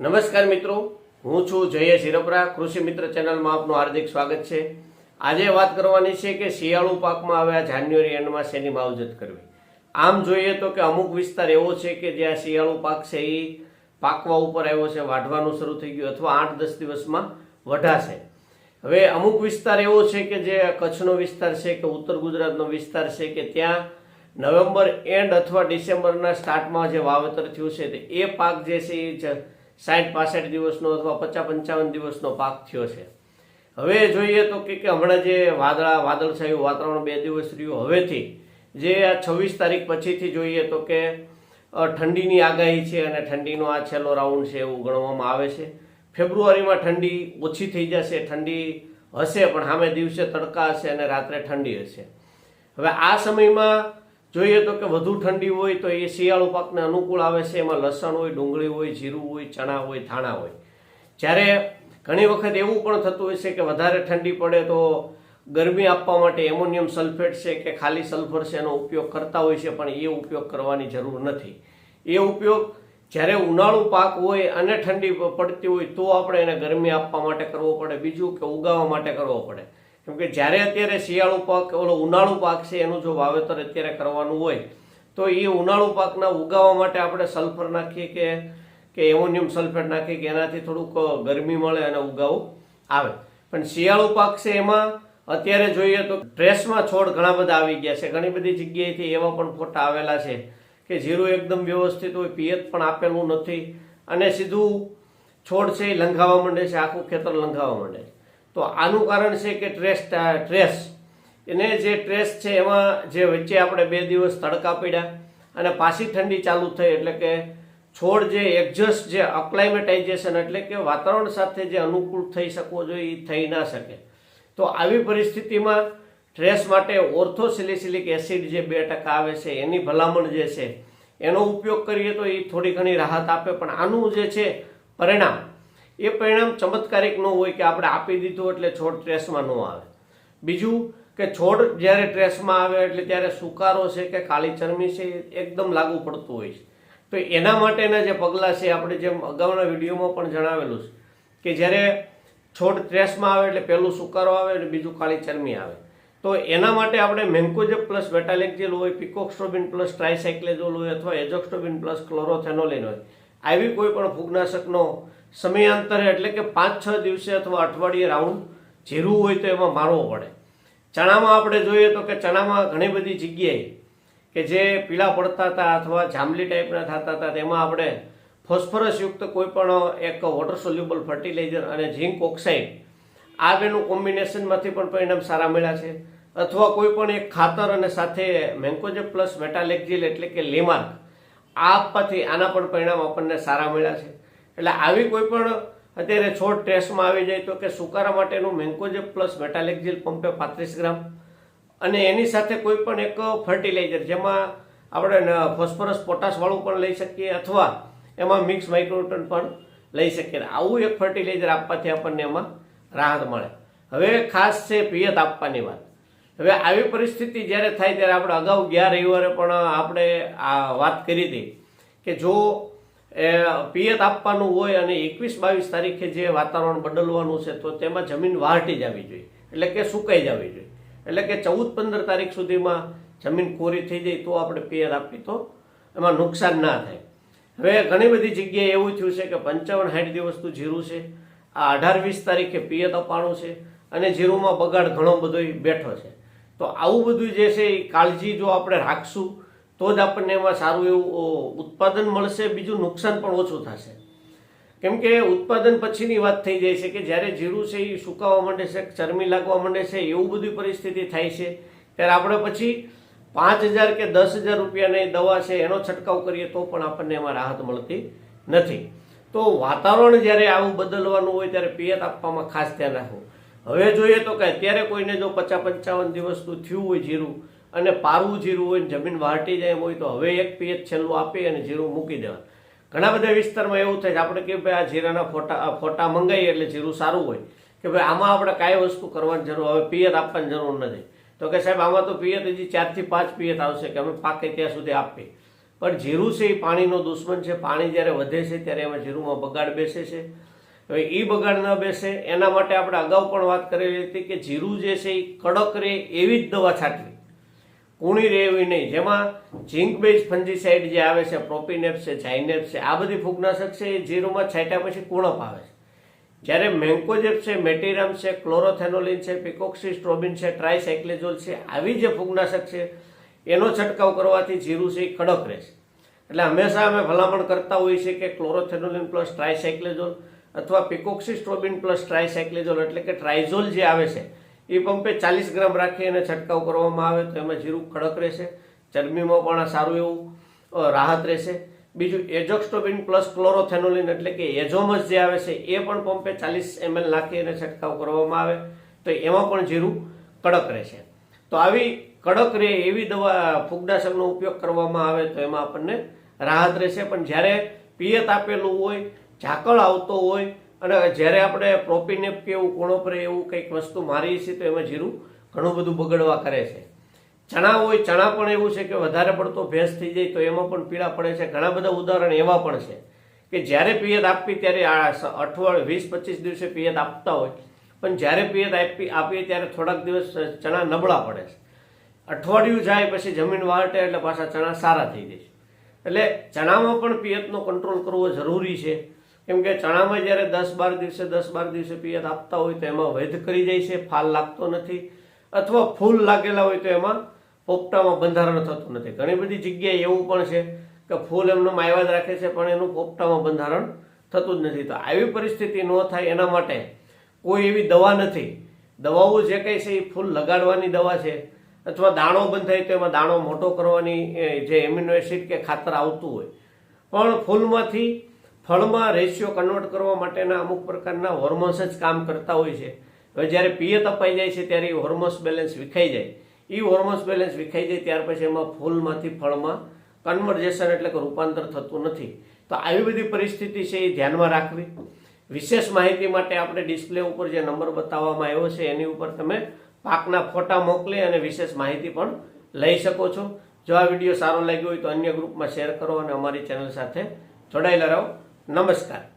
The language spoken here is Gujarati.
નમસ્કાર મિત્રો, હું છું જયેશ શિરપરા કૃષિ મિત્ર ચેનલમાં આપનું હાર્દિક સ્વાગત છે. આજે વાત કરવાની છે કે શિયાળુ પાકમાં હવે આ જાન્યુઆરી એન્ડમાં શેની માવજત કરવી? આમ જોઈએ તો કે અમુક વિસ્તાર એવો છે કે જ્યાં શિયાળુ પાક છે એ પાકવા ઉપર આવ્યો છે, વાઢવાનું શરૂ થઈ ગયું અથવા આઠ દસ દિવસમાં વઢાશે. હવે અમુક વિસ્તાર એવો છે કે જે કચ્છનો વિસ્તાર છે કે ઉત્તર ગુજરાતનો વિસ્તાર છે કે ત્યાં નવેમ્બર એન્ડ અથવા ડિસેમ્બરના સ્ટાર્ટમાં જે વાવેતર થયું છે તે એ પાક જે છે એ સાઠ પાસઠ દિવસનો અથવા પચાસ, પંચાવન દિવસનો પાક થયો છે. હવે જોઈએ તો કે હમણાં જે વાદળા, વાદળછાયું વાતાવરણ બે દિવસ રહ્યું, હવેથી જે આ છવ્વીસ તારીખ પછીથી જોઈએ તો કે ઠંડીની આગાહી છે અને ઠંડીનો આ છેલ્લો રાઉન્ડ છે એવું ગણવામાં આવે છે. ફેબ્રુઆરીમાં ઠંડી ઓછી થઈ જશે, ઠંડી હશે, પણ સામે દિવસે તડકા હશે અને રાત્રે ઠંડી હશે. હવે આ સમયમાં જોઈએ તો કે વધુ ઠંડી હોય તો એ શિયાળુ પાકને અનુકૂળ આવે છે. એમાં લસણ હોય, ડુંગળી હોય, જીરું હોય, ચણા હોય, ધાણા હોય. જ્યારે ઘણી વખત એવું પણ થતું હોય છે કે વધારે ઠંડી પડે તો ગરમી આપવા માટે એમોનિયમ સલ્ફેટ છે કે ખાલી સલ્ફર છે એનો ઉપયોગ કરતા હોય છે, પણ એ ઉપયોગ કરવાની જરૂર નથી. એ ઉપયોગ જ્યારે ઉનાળુ પાક હોય અને ઠંડી પડતી હોય તો આપણે એને ગરમી આપવા માટે કરવો પડે, બીજું કે ઉગાવવા માટે કરવો પડે. કેમ કે જ્યારે અત્યારે શિયાળુ પાક, ઓલો ઉનાળુ પાક છે, એનું જો વાવેતર અત્યારે કરવાનું હોય, તો એ ઉનાળુ પાકના ઉગાવવા માટે આપણે સલ્ફર નાખીએ કે કે એમોનિયમ સલ્ફેટ નાખીએ કે એનાથી થોડુંક ગરમી મળે અને ઉગાવું આવે. પણ શિયાળુ પાક છે એમાં અત્યારે જોઈએ તો ડ્રેસમાં છોડ ઘણા બધા આવી ગયા છે. ઘણી બધી જગ્યાએથી એવા પણ ફોટા આવેલા છે કે જીરું એકદમ વ્યવસ્થિત હોય, પિયત પણ આપેલું નથી અને સીધું છોડ છે એ લંઘાવા માંડે છે, આખું ખેતર લંઘાવા માંડે છે. તો આનું કારણ છે કે ટ્રેસ ટ્રેસ. એને જે ટ્રેસ છે એમાં જે વચ્ચે આપણે બે દિવસ તડકા પડ્યા અને પાછી ઠંડી ચાલુ થઈ એટલે કે છોડ જે એક્ઝસ્ટ જે અક્લાઇમેટાઇઝેશન એટલે કે વાતાવરણ સાથે જે અનુકૂળ થઈ શકવો જોઈએ એ થઈ ના શકે. તો આવી પરિસ્થિતિમાં ટ્રેસ માટે ઓર્થોસિલિસિલિક એસિડ જે બે ટકા આવે છે, એની ભલામણ જે છે, એનો ઉપયોગ કરીએ તો એ થોડી ઘણી રાહત આપે. પણ આનું જે છે, પરિણામ એ પરિણામ ચમત્કારિક ન હોય કે આપણે આપી દીધું એટલે છોડ ટ્રેસમાં ન આવે. બીજું કે છોડ જ્યારે ટ્રેસમાં આવે એટલે ત્યારે સુકારો છે કે કાળી ચરમી છે એકદમ લાગુ પડતું હોય છે. તો એના માટેના જે પગલાં છે, આપણે જેમ અગાઉના વિડીયોમાં પણ જણાવેલું છે કે જ્યારે છોડ ટ્રેસમાં આવે એટલે પહેલું સુકારો આવે અને બીજું કાળી ચરમી આવે. તો એના માટે આપણે મેન્કોજેબ પ્લસ બેટાલેક્ઝિલ હોય પિકોક્સ્ટ્રોબિન પ્લસ ટ્રાયસાયક્લેઝોલ હોય અથવા એજોક્સ્ટ્રોબિન પ્લસ ક્લોરોથેનોલિન હોય. આવી કોઈ પણ ફૂગનાશકનો સમયાંતરે એટલે કે પાંચ છ દિવસે અથવા અઠવાડિયે રાઉન્ડ જીરું હોય તો એમાં મારવો પડે. ચણામાં આપણે જોઈએ તો કે ચણામાં ઘણી બધી જગ્યાએ કે જે પીળા પડતા હતા અથવા જાંબલી ટાઈપના થતા હતા, તેમાં આપણે ફોસ્ફરસયુક્ત કોઈ પણ એક વોટર સોલ્યુબલ ફર્ટિલાઇઝર અને ઝીંક ઓક્સાઇડ આ બેનું કોમ્બિનેશનમાંથી પણ પરિણામ સારા મળ્યા છે. અથવા કોઈ પણ એક ખાતર અને સાથે મેન્કોજેબ પ્લસ મેટાલેક્ઝિલ એટલે કે લેમાર્ક, આ આપવાથી આના પણ પરિણામ આપણને સારા મળ્યા છે. એટલે આવી કોઈ પણ અત્યારે છોડ ટ્રેસમાં આવી જાય તો કે સુકારા માટેનું મેન્કોજેબ પ્લસ મેટાલેક્ઝિલ પંપે પાંત્રીસ ગ્રામ. અને એની સાથે કોઈ પણ એક ફર્ટિલાઇઝર જેમાં આપણે ફોસ્ફરસ પોટાશવાળું પણ લઈ શકીએ અથવા એમાં મિક્સ માઇક્રોટન પણ લઈ શકીએ. આવું એક ફર્ટિલાઇઝર આપવાથી આપણને એમાં રાહત મળે. હવે ખાસ છે પિયત આપવાની વાત. હવે આવી પરિસ્થિતિ જ્યારે થાય ત્યારે આપણે અગાઉ ગયા રવિવારે પણ આપણે આ વાત કરી હતી કે જો એ પિયત આપવાનું હોય અને એકવીસ બાવીસ તારીખે જે વાતાવરણ બદલવાનું છે, તો તેમાં જમીન વાહટી જવી જોઈએ. એટલે કે સુકાઈ જવી જોઈએ. એટલે કે ચૌદ પંદર તારીખ સુધીમાં જમીન કોરી થઈ જાય તો આપણે પિયત આપી તો એમાં નુકસાન ના થાય. હવે ઘણી બધી જગ્યાએ એવું થયું છે કે પંચાવન સાઠ દિવસનું જીરું છે. આ અઢાર વીસ તારીખે પિયત અપાણું છે અને જીરુમાં બગાડ ઘણો બધો બેઠો છે. તો આવું બધું જે છે એ કાળજી જો આપણે રાખશું તો જ આપણને એમાં સારું એવું ઉત્પાદન મળશે, બીજું નુકસાન પણ ઓછું થશે. કેમ કે ઉત્પાદન પછીની વાત થઈ જાય છે કે જ્યારે જીરું છે એ સુકાવા માંડે છે ચરમી લાગવા માંડે છે, એવું બધી પરિસ્થિતિ થાય છે, ત્યારે આપણે પછી પાંચ હજાર કે દસ હજાર રૂપિયાની દવા છે, એનો છંટકાવ કરીએ તો પણ આપણને એમાં રાહત મળતી નથી. તો વાતાવરણ જ્યારે આવું બદલવાનું હોય, ત્યારે પિયત આપવામાં ખાસ ધ્યાન રાખવું. હવે જોઈએ તો કે અત્યારે કોઈને જો પચાસ પંચાવન દિવસનું થયું હોય જીરું અને પારવું જીરું હોય જમીન વાટી જાય હોય તો હવે એક પીએચ છેલ્લું આપી અને જીરું મૂકી દેવા ઘણા બધા વિસ્તારમાં એવું થાય છે, આપણે કે ભાઈ આ જીરાના ફોટા ફોટા મંગાવીએ એટલે જીરું સારું હોય. કે ભાઈ આમાં આપણે કાંઈ વસ્તુ કરવાની જરૂર, હવે પિયત આપવાની જરૂર નથી. તો કે સાહેબ, આમાં તો પિયત હજી ચારથી પાંચ પિયત આવશે કે અમે પાકે ત્યાં સુધી આપીએ. પણ જીરું છે એ પાણીનો દુશ્મન છે. પાણી જ્યારે વધે છે ત્યારે એમાં જીરુંમાં બગાડ બેસે છે. હવે એ બગાડ ન બેસે. એના માટે આપણે અગાઉ પણ વાત કરેલી હતી કે જીરું જે છે એ કડક રહે એવી જ દવા છાંટવી. કૂણી રહે એવી નહીં. જેમાં ઝીંક બેઝ ફંજીસાઇડ જે આવે છે પ્રોપીનેપ છે ચાઇનેપ છે, આ બધી ફૂગનાશક છે, એ જીરુમાં છાંટ્યા પછી કુણપ આવે છે. જ્યારે મેન્કોજેપ છે, મેટીરામ છે, ક્લોરોથેનોલિન છે, પિકોક્સિસ્ટ્રોબિન છે ટ્રાયસાઇક્લેઝોલ છે, આવી જે ફૂગનાશક છે, એનો છંટકાવ કરવાથી જીરું છે એ કડક રહેશે એટલે હંમેશા અમે ભલામણ કરતા હોઈએ છીએ કે ક્લોરોથેનોલિન પ્લસ ટ્રાયસાઇક્લેઝોલ અથવા પિકોક્સિસ્ટ્રોબિન પ્લસ ટ્રાયસાઇક્લેઝોલ એટલે કે ટ્રાઇઝોલ જે આવે છે એ પંપે ચાલીસ ગ્રામ રાખી અને છંટકાવ કરવામાં આવે તો એમાં જીરું કડક રહેશે, ચરબીમાં પણ સારું એવું રાહત રહેશે. બીજું, એજોક્સ્ટોબિન પ્લસ ક્લોરોથેનોલિન એટલે કે એઝોમસ જે આવે છે, એ પણ પંપે ચાલીસ એમએલ નાખી અને છંટકાવ કરવામાં આવે તો એમાં પણ જીરું કડક રહેશે. તો આવી કડક રહે એવી દવા, ફૂગનાશકનો ઉપયોગ કરવામાં આવે તો એમાં આપણને રાહત રહેશે. પણ જ્યારે પિયત આપેલું હોય, ઝાકળ આવતો હોય અને જ્યારે આપણે પ્રોપીનેપ કે એવું કોણોપરે એવું કંઈક વસ્તુ મારીએ છીએ તો એમાં જીરું ઘણું બધું બગડવા કરે છે. ચણા હોય, ચણા પણ એવું છે કે વધારે પડતો ભેંસ થઈ જાય તો એમાં પણ પીડા પડે છે. ઘણા બધા ઉદાહરણ એવા પણ છે કે જ્યારે પિયત આપવી ત્યારે આ અઠવાડિયે વીસ, પચીસ દિવસે પિયત આપતા હોય. પણ જ્યારે પિયત આપી, આપીએ ત્યારે થોડાક દિવસ ચણા નબળા પડે છે. અઠવાડિયું જાય પછી જમીન વાળટે એટલે પાછા ચણા સારા થઈ જાય છે. એટલે ચણામાં પણ પિયતનો કંટ્રોલ કરવો જરૂરી છે. કેમ કે ચણામાં જ્યારે દસ બાર દિવસે, દસ બાર દિવસે પિયત આપતા હોય તો એમાં વૈધ કરી જાય છે, ફાલ લાગતો નથી. અથવા ફૂલ લાગેલા હોય તો એમાં પોપટામાં બંધારણ થતું નથી. ઘણી બધી જગ્યાએ એવું પણ છે કે ફૂલ એમનો જ રાખે છે, પણ એનું પોપટામાં બંધારણ થતું જ નથી. તો આવી પરિસ્થિતિ ન થાય એના માટે કોઈ એવી દવા નથી. દવાઓ જે કંઈ છે એ ફૂલ લગાડવાની દવા છે, અથવા દાણો બંધાય તો એમાં દાણો મોટો કરવાની જે એમિનો એસિડ કે ખાતર આવતું હોય. પણ ફૂલમાંથી ફળમાં રેશિયો કન્વર્ટ કરવા માટેના અમુક પ્રકારના હોર્મોન્સ જ કામ કરતા હોય છે. હવે જ્યારે પિયત અપાઈ જાય છે ત્યારે એ હોર્મોન્સ બેલેન્સ વિખાઈ જાય. એ હોર્મોન્સ બેલેન્સ વિખાઈ જાય ત્યાર પછી એમાં ફૂલમાંથી ફળમાં કન્વર્જેશન એટલે કે રૂપાંતર થતું નથી. તો આવી બધી પરિસ્થિતિ છે એ ધ્યાનમાં રાખવી. વિશેષ માહિતી માટે આપણે ડિસ્પ્લે ઉપર જે નંબર બતાવવામાં આવ્યો છે એની ઉપર તમે પાકના ફોટા મોકલી અને વિશેષ માહિતી પણ લઈ શકો છો. જો આ વીડિયો સારો લાગ્યો હોય તો અન્ય ગ્રુપમાં શેર કરો અને અમારી ચેનલ સાથે જોડાયેલા રહો. નમસ્કાર.